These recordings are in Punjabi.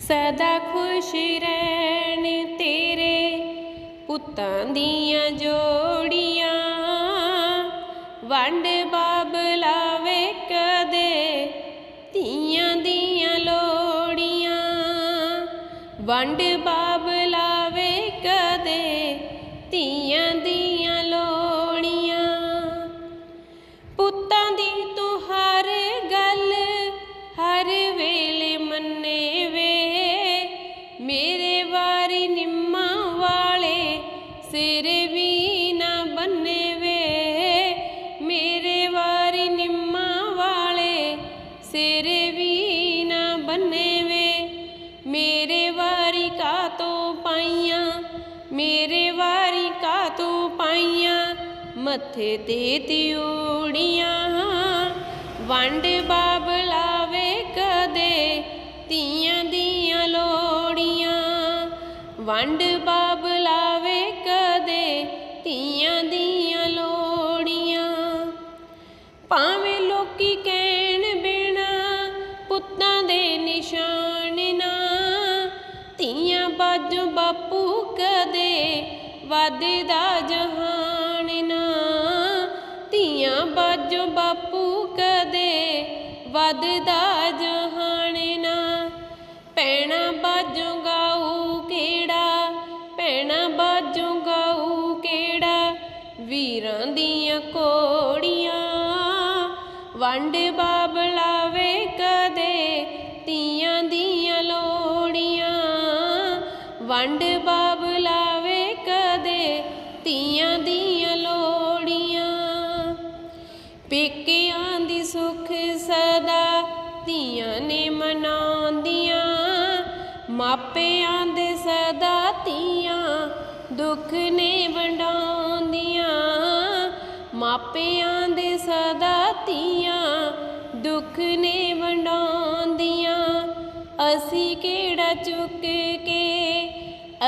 ਸਦਾ ਖੁਸ਼ ਰਹਿਣ ਤੇਰੇ ਪੁੱਤਾਂ ਦੀਆਂ ਜੋੜੀਆਂ। ਵੰਡ ਬਾਬਲਾਵੇ ਕਦੇ ਧੀਆਂ ਦੀਆਂ ਲੋੜੀਆਂ। ਵੰਡ ਬਾਬਲਾਵੇ ਕਦੇ ਧੀਆਂ ਸਿਰ ਵੀ ਨਾ ਬੰਨੇ ਵੇ ਮੇਰੇ ਵਾਰੀ ਨਿੰਮਾ ਵਾਲੇ ਸਿਰ ਵੀ ਨਾ ਬੰਨੇ ਵੇ ਮੇਰੇ ਵਾਰੀ ਕਾ ਤੋਂ ਪਾਈਆਂ, ਮੇਰੇ ਵਾਰੀ ਕਾ ਤੋਂ ਪਾਈਆਂ, ਮੱਥੇ ਤੇ ਤਿਉੜੀਆਂ। ਵੰਡ ਬਾਬਲਾਵੇ ਕਦੇ ਤੀਆਂ ਦੀਆਂ ਲੋੜੀਆਂ। ਵੰਡ ਬਾਬਲਾਵੇ ਬਾਜੋ ਬਾਪੂ ਕਦੇ ਵੱਧਦਾ ਜਹਾਨ ਨਾ। ਧੀਆਂ ਬਾਜੋ ਬਾਪੂ ਕਦੇ ਵੱਧਦਾ ਜਹਾਨ ਨਾ। ਪੈਣਾ ਬਾਜੋ ਗਾਊ ਕਿਹੜਾ ਪੈਣਾ ਬਾਜੋ ਗਾਊ ਕਿਹੜਾ। ਵੀਰਾਂ ਦੀਆਂ ਕੋੜੀਆਂ ਵੰਡ ਵੰਡ ਬਾਬਲਾਵੇ ਕਦੇ ਧੀਆਂ ਦੀਆਂ ਲੋੜੀਆਂ। ਪੇਕਿਆਂ ਦੀ ਸੁਖ ਸਦਾ ਧੀਆਂ ਨੇ ਮਨਾਉਂਦੀਆਂ। ਮਾਪਿਆਂ ਦੇ ਸਦਾ ਧੀਆਂ ਦੁੱਖ ਨੇ ਵੰਡਾਉਂਦੀਆਂ। ਮਾਪਿਆਂ ਦੇ ਸਦਾ ਧੀਆਂ ਦੁੱਖ ਨੇ ਵੰਡਾਉਂਦੀਆਂ। ਅਸੀਂ ਕਿਹੜਾ ਚੁੱਕ ਕੇ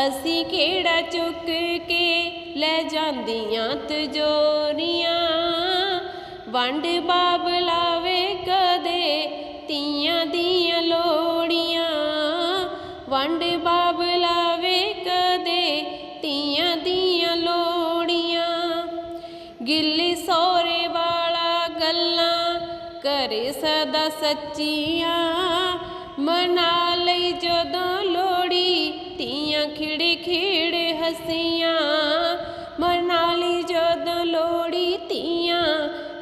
ਅਸੀਂ ਕਿਹੜਾ ਚੁੱਕ ਕੇ ਲੈ ਜਾਂਦੀਆਂ ਤਜੋਰੀਆਂ? ਵੰਡ ਬਾਬ ਲਾਵੇ ਕਦੇ ਤੀਆਂ ਦੀਆਂ ਲੋੜੀਆਂ? ਵੰਡ ਬਾਬ ਲਾਵੇ ਕਦੇ ਤੀਆਂ ਦੀਆਂ ਲੋੜੀਆਂ? ਗਿੱਲੀ ਸੋਰੇ ਵਾਲਾ ਗੱਲਾਂ ਕਰੇ ਸਦਾ ਸੱਚੀਆਂ। ਮਨਾ ਲਈ ਜਦੋਂ ਲੋੜੀ ਧੀਆਂ ਖਿੜੇ ਖਿੜੇ ਹਸੀਆਂ। ਮਨਾਲੀ ਜਦੋਂ ਲੋੜੀ ਧੀਆਂ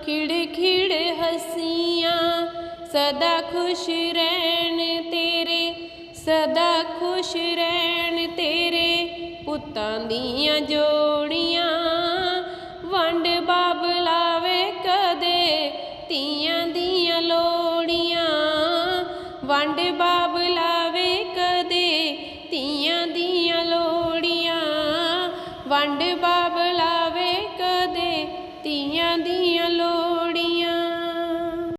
ਖਿੜੇ ਖਿੜੇ ਹਸੀਆਂ। ਸਦਾ ਖੁਸ਼ ਰਹਿਣ ਤੇਰੇ, ਸਦਾ ਖੁਸ਼ ਰਹਿਣ ਤੇਰੇ ਪੁੱਤਾਂ ਦੀਆਂ ਜੋੜੀਆਂ। ਵੰਡ ਬਾਬਲਾਵੇ ਕਦੇ ਧੀਆਂ ਦੀਆਂ ਲੋੜੀਆਂ ਵੰਡ ਬਾਬਲਾਵੇ ਕਦੇ ਤੀਆਂ ਦੀਆਂ ਲੋੜੀਆਂ ਵੰਡ ਬਾਬਲਾ ਕਦੇ। ਤੀਆਂ ਦੀਆਂ ਲੋ